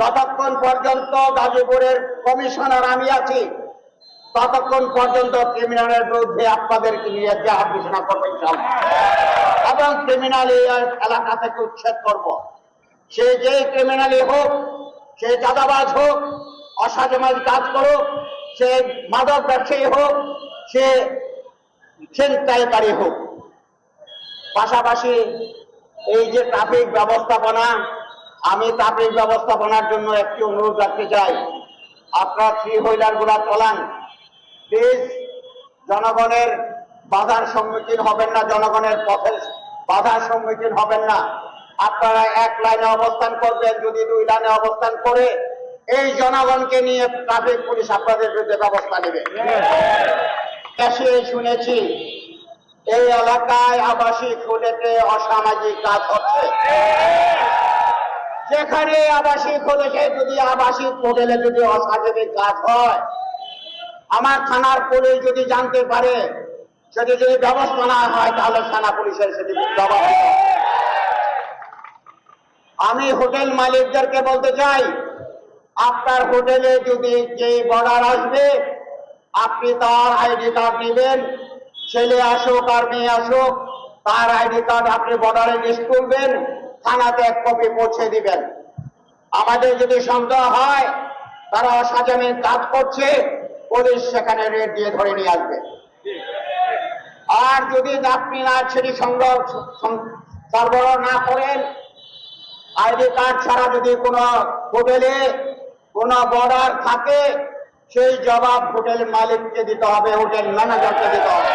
যতক্ষণ পর্যন্ত গাজীপুরের কমিশনার আমি আছি, ততক্ষণ পর্যন্ত ক্রিমিনালের বিরুদ্ধে আপনাদেরকে নিয়ে জেহাদ ঘোষণা করব। এবং ক্রিমিনাল এলাকা থেকে উচ্ছেদ করব সে যে ক্রিমিনালই হোক, সে চাঁদাবাজ হোক অসামাজিক কাজ করুক, সে মাদক ব্যবসায়ী হোক, সে ছিনতাইকারী হোক পাশাপাশি এই যে ট্রাফিক ব্যবস্থাপনা আমি ট্রাফিক ব্যবস্থাপনার জন্য একটি অনুরোধ রাখতে চাই। আপনারা থ্রি হুইলারগুলা চলান। প্লিজ, জনগণের বাধার সম্মুখীন হবেন না, জনগণের পথের বাধার সম্মুখীন হবেন না। আপনারা এক লাইনে অবস্থান করবেন, যদি দুই লাইনে অবস্থান করে এই জনগণকে নিয়ে ট্রাফিক পুলিশ আপনাদের বিরুদ্ধে ব্যবস্থা নেবে। এসে শুনেছি, এই এলাকায় আবাসিক হোটেলে অসামাজিক কাজ হচ্ছে। যেখানে আবাসিক হোটেলে যদি আবাসিক হোটেলে যদি অসামাজিক কাজ হয়, আমার থানার পুলিশ যদি জানতে পারে, সেটি যদি ব্যবস্থা না হয়, তাহলে থানা পুলিশের সেটি হবে। আমি হোটেল মালিকদেরকে বলতে চাই, আপনার হোটেলে যদি যে বর্ডার আসবে, আপনি তার আইডি কার্ড নেবেন, ছেলে আসুক আর মেয়ে আসুক, তার আইডি কার্ড আপনি বর্ডারে লিস্ট করবেন থানাতে এক কপি পৌঁছে দিবেন। আমাদের যদি সন্দেহ হয়, তারা অসাজামিন কাজ করছে, পুলিশ সেখানে রেড দিয়ে ধরে নিয়ে আসবে। আর যদি আপনি না সেটি সংগ্রহ সরবরাহ না করেন, আইডি কার্ড ছাড়া যদি কোনো হোটেলে কোনো বর্ডার থাকে, সেই জবাব হোটেল মালিককে দিতে হবে, হোটেল ম্যানেজারকে দিতে হবে।